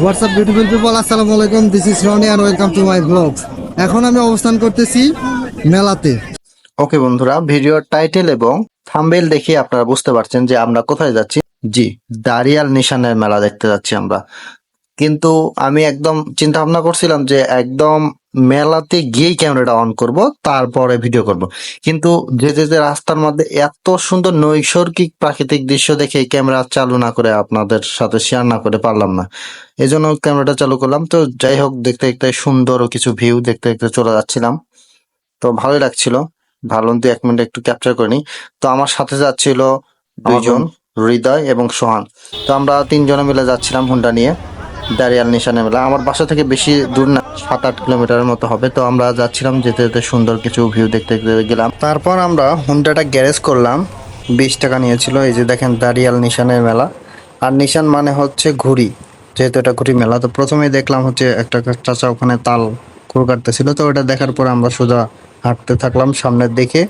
WhatsApp beautiful people আসসালামু আলাইকুম this is Roni and welcome to my blog এখন আমি অবস্থান করতেছি মেলাতে। ওকে বন্ধুরা ভিডিওর টাইটেল এবং থাম্বেল দেখে আপনারা বুঝতে পারছেন যে আমরা কোথায় যাচ্ছি। জি দারিয়াল নিশানের মেলা দেখতে যাচ্ছি আমরা। কিন্তু আমি একদম চিন্তা ভাবনা করছিলাম যে একদম মেলাতে গিয়েই ক্যামেরাটা অন করব তারপরে ভিডিও করব। কিন্তু যে যে যে রাস্তার মধ্যে এত সুন্দর নৈসর্গিক প্রাকৃতিক দৃশ্য দেখে ক্যামেরা চালু না করে আপনাদের সাথে শেয়ার না করে পারলাম না। এই জন্য ক্যামেরাটা চালু করলাম। তো যাই হোক দেখতে দেখতে সুন্দর ও কিছু ভিউ দেখতে দেখতে চলে যাচ্ছিলাম। তো ভালোই লাগছিল। ভালো দু এক মিনিট একটু ক্যাপচার করে নিই। তো আমার সাথে যাচ্ছিল দুইজন হৃদয় এবং সোহান। তো আমরা তিনজনে মিলে যাচ্ছিলাম হুন্ডা নিয়ে। দারিয়াল নিশানে মেলা। আমার বাসা থেকে বেশি দূর না সাত আট কিলোমিটারের মতো হবে। তো আমরা যাচ্ছিলাম, যেতে যেতে সুন্দর কিছু ভিউ দেখতে গেলাম। তারপর আমরা হুন্ডাটা গ্যারেজ করলাম। বিশ টাকা নিয়েছিল। এই যে দেখেন দারিয়াল নিশানের মেলা। আর নিশান মানে হচ্ছে ঘুড়ি। যেহেতু এটা ঘুড়ি মেলা, তো প্রথমেই দেখলাম হচ্ছে একটা চাচা ওখানে তাল কুড় কাটতেছিল তো ওটা দেখার পর আমরা সোজা হাঁটতে থাকলাম সামনের দিকে।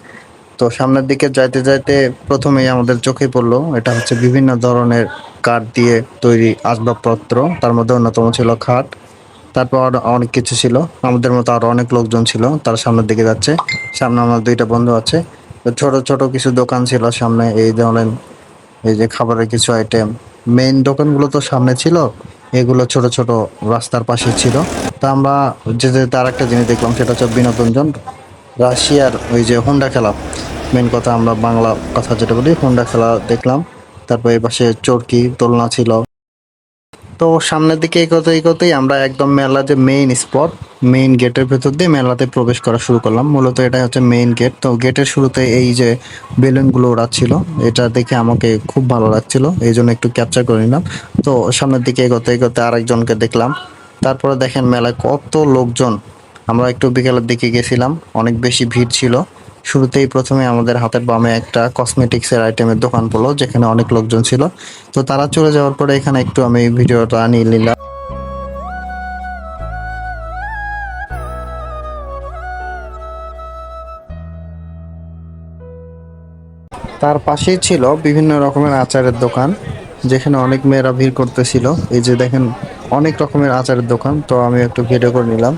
তো সামনের দিকে যাইতে যাইতে প্রথমেই আমাদের চোখে পড়ল, এটা হচ্ছে বিভিন্ন ধরনের কাঠ দিয়ে তৈরি আসবাবপত্র, তার মধ্যে অন্যতম ছিল খাট, তারপর অনেক কিছু ছিল, আমাদের মতো আরও অনেক লোকজন ছিল, তারা সামনের দিকে যাচ্ছে, সামনে আমার দুইটা বন্ধু আছে ছোট ছোট কিছু দোকান ছিল সামনে, এই ধরনের এই যে খাবারের কিছু আইটেম মেইন দোকানগুলো তো সামনে ছিল, এগুলো ছোট ছোট রাস্তার পাশে ছিল, তা আমরা যে তার একটা জিনিস দেখলাম, সেটা হচ্ছে বিনোদনজন রাশিয়ার ওই যে হুন্ডা খেলা। মেন কথা আমরা বাংলা কথা যেটা বলি হুন্ডা খেলা দেখলাম। তারপর এই পাশে চরকি, দোলনা ছিল। তো সামনের দিকে এগোতে এগোতেই আমরা একদম মেলা যে মেইন স্পট মেইন গেটের ভেতর দিয়ে মেলাতে প্রবেশ করা শুরু করলাম। মূলত এটা হচ্ছে মেইন গেট তো গেটের শুরুতে এই যে বেলুনগুলো ওড়াচ্ছিল, এটা দেখে আমাকে খুব ভালো লাগছিল। এই জন্য একটু ক্যাপচার করে নিলাম। তো সামনের দিকে এগোতে এগোতে আরেকজনকে দেখলাম। তারপরে দেখেন মেলায় কত লোকজন আমরা একটু বিকেলের দিকে গেছিলাম। অনেক বেশি ভিড় ছিল। শুরুতেই প্রথমে আমাদের হাতের বামে একটা কসমেটিক্সের আইটেমের দোকান পড়ল, যেখানে অনেক লোকজন ছিল। তো তারা চলে যাওয়ার পরে এখানে একটু আমি ভিডিওটা নিয়ে নিলাম। তার পাশেই ছিল বিভিন্ন রকমের আচারের দোকান, যেখানে অনেক মেয়েরা ভিড় করতেছিল। এই যে দেখেন, অনেক রকমের আচারের দোকান। তো আমি একটু ভিডিও করে নিলাম।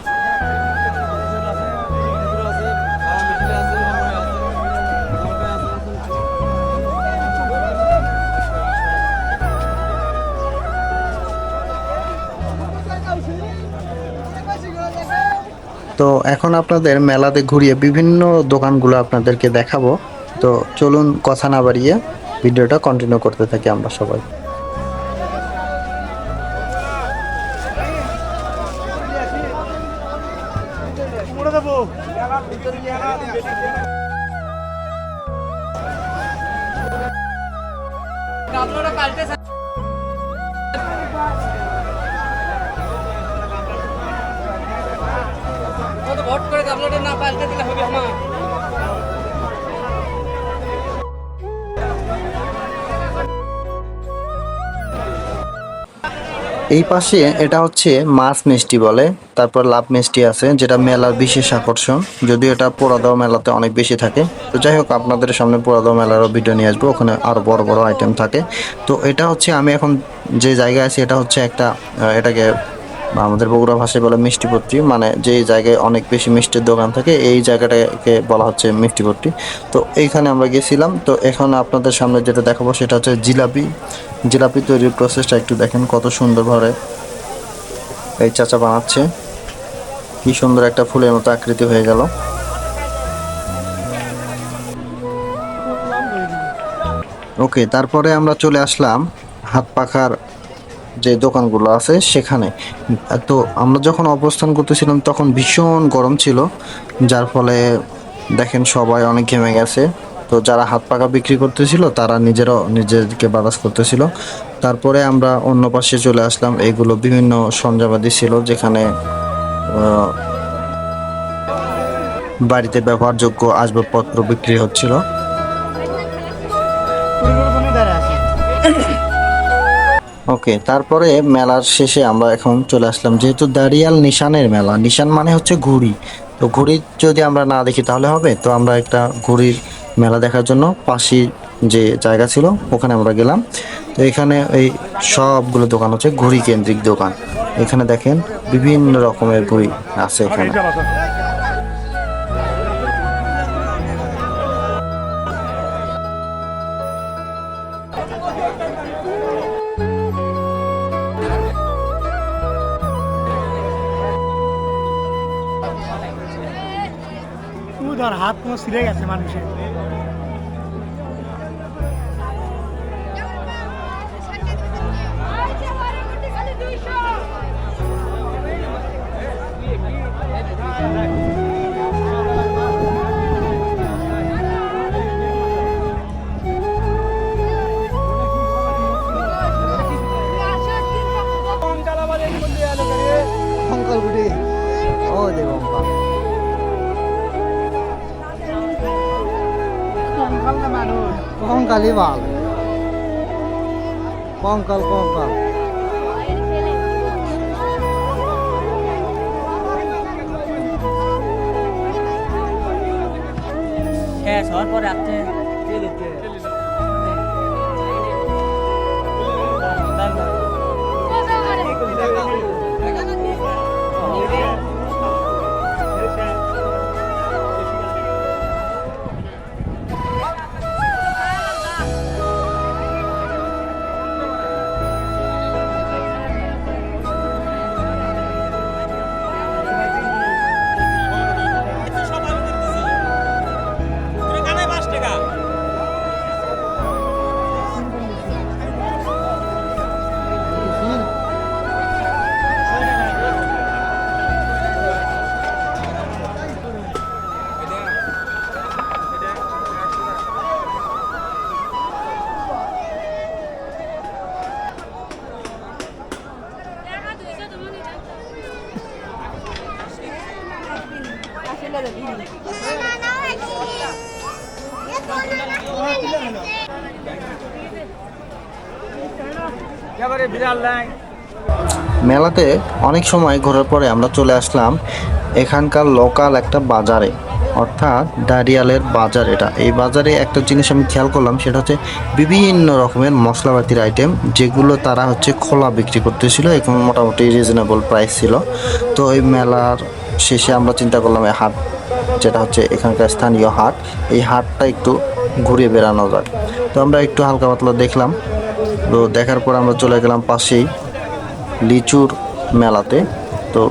তো এখন আপনাদের মেলাতে ঘুরিয়ে বিভিন্ন দোকানগুলো আপনাদেরকে দেখাবো। তো চলুন কথা না বাড়িয়ে ভিডিওটা কন্টিনিউ করতে থাকি আমরা সবাই। ভোট করে গাবলাটা না পাল্টে দিলে হবে আমার। এই পাশে এটা হচ্ছে মাছ মিষ্টি বলে তারপর লাভ মিষ্টি আছে যেটা মেলার বিশেষ আকর্ষণ যদিও এটা পোড়াদাও মেলাতে অনেক বেশি থাকে। তো যাই হোক আপনাদের সামনে পোড়াদাও মেলারও ভিডিও নিয়ে আসব ওখানে আরও বড় বড় আইটেম থাকে। তো এটা হচ্ছে আমি এখন যে জায়গায় আছি এটা হচ্ছে একটা আহ, আমাদের বগুড়া ভাষায় বলে মিষ্টিপট্টি মানে যে জায়গায় অনেক বেশি মিষ্টির দোকান থাকে, এই জায়গাটাকে বলা হচ্ছে মিষ্টিপট্টি তো এইখানে আমরা গেছিলাম, তো এখন আপনাদের সামনে যেটা দেখাবো সেটা হচ্ছে জিলাপি। জিলাপি তৈরির প্রসেসটা একটু দেখেন কত সুন্দরভাবে এই চাচা বানাচ্ছে। কি সুন্দর একটা ফুলের মতো আকৃতি হয়ে গেল। ওকে, তারপরে আমরা চলে আসলাম হাত পাখার যে দোকানগুলো আছে সেখানে। তো আমরা যখন অবস্থান করতেছিলাম তখন ভীষণ গরম ছিল, যার ফলে দেখেন সবাই অনেক ঘেমে গেছে। তো যারা হাত পাকা বিক্রি করতেছিল তারা নিজেরাও নিজেদেরকে বাতাস করতেছিল। তারপরে আমরা অন্য পাশে চলে আসলাম, এগুলো বিভিন্ন সরঞ্জামাদি ছিল যেখানে বাড়িতে ব্যবহারযোগ্য আসবাবপত্র বিক্রি হচ্ছিল। ওকে, তারপরে মেলার শেষে আমরা এখন চলে আসলাম, যেহেতু দাঁড়িয়াল নিশানের মেলা। নিশান মানে হচ্ছে ঘুড়ি। তো ঘুড়ি যদি আমরা না দেখি তাহলে হবে? তো আমরা একটা ঘুড়ির মেলা দেখার জন্য পাশে যে জায়গা ছিল, ওখানে আমরা গেলাম। তো এখানে এই সবগুলো দোকান হচ্ছে ঘুড়ি কেন্দ্রিক দোকান। এখানে দেখেন বিভিন্ন রকমের ঘুড়ি আছে এখানে। কোনো ছিঁড়ে গেছে মানুষের। অঙ্কলগুটি কঙ্কালই ভালো কঙ্কাল কঙ্কাল। শেষ হওয়ার পরে মেলাতে অনেক সময় ঘোরার পরে আমরা চলে আসলাম এখানকার লোকাল একটা বাজারে, অর্থাৎ দাঁড়িয়ালের বাজার এটা। এই বাজারে একটা জিনিস আমি খেয়াল করলাম, সেটা হচ্ছে বিভিন্ন রকমের মশলাপাতির আইটেম যেগুলো তারা হচ্ছে খোলা বিক্রি করতেছিল এবং মোটামুটি রিজনেবল প্রাইস ছিল। তো এই মেলার শেষে আমরা চিন্তা করলাম, এই হাট যেটা হচ্ছে এখানকার স্থানীয় হাট, এই হাটটা একটু ঘুরে বেড়ানো যায় তো আমরা একটু হালকা পাতলা দেখলাম তো দেখার পর আমরা চলে গেলাম পাশেই লিচুর মেলাতে। তো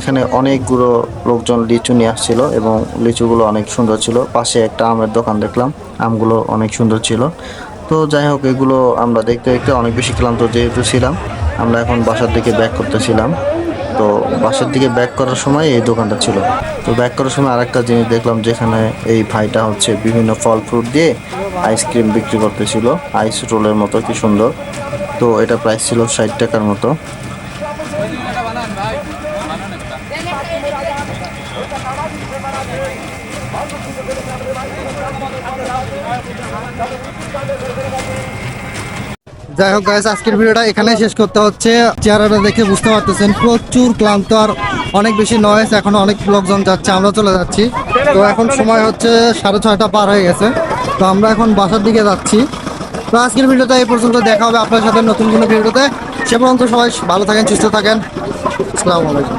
এখানে অনেকগুলো লোকজন লিচু নিয়ে আসছিল এবং লিচুগুলো অনেক সুন্দর ছিল। পাশে একটা আমের দোকান দেখলাম, আমগুলো অনেক সুন্দর ছিল। তো যাই হোক, এগুলো আমরা দেখতে দেখতে অনেক বেশি ক্লান্ত যেহেতু ছিলাম। আমরা এখন বাসার দিকে ব্যাক করতেছিলাম। তো বাসার দিকে ব্যাক করার সময় এই দোকানটা ছিল। তো ব্যাক করার সময় আরেকটা জিনিস দেখলাম যেখানে এই ভাইটা হচ্ছে বিভিন্ন ফল ফ্রুট দিয়ে আইসক্রিম বিক্রি করতেছিল। আইস রোলের মতো, কি সুন্দর। তো এটা প্রাইস ছিল ষাট টাকার মতো। যাই হোক গাইস আজকের ভিডিওটা এখানে শেষ করতে হচ্ছে। চেহারাটা দেখে বুঝতে পারতেছেন, প্রচুর ক্লান্ত আর অনেক বেশি নয়েস এখন অনেক লোকজন যাচ্ছে, আমরা চলে যাচ্ছি। তো এখন সময় হচ্ছে সাড়ে ছয়টা পার হয়ে গেছে। তো আমরা এখন বাসার দিকে যাচ্ছি। তো আজকের ভিডিওটা এই পর্যন্ত, দেখা হবে আপনার সাথে নতুন কোনো ভিডিওতে। সে পর্যন্ত সবাই ভালো থাকেন, সুস্থ থাকেন। আসসালামু আলাইকুম।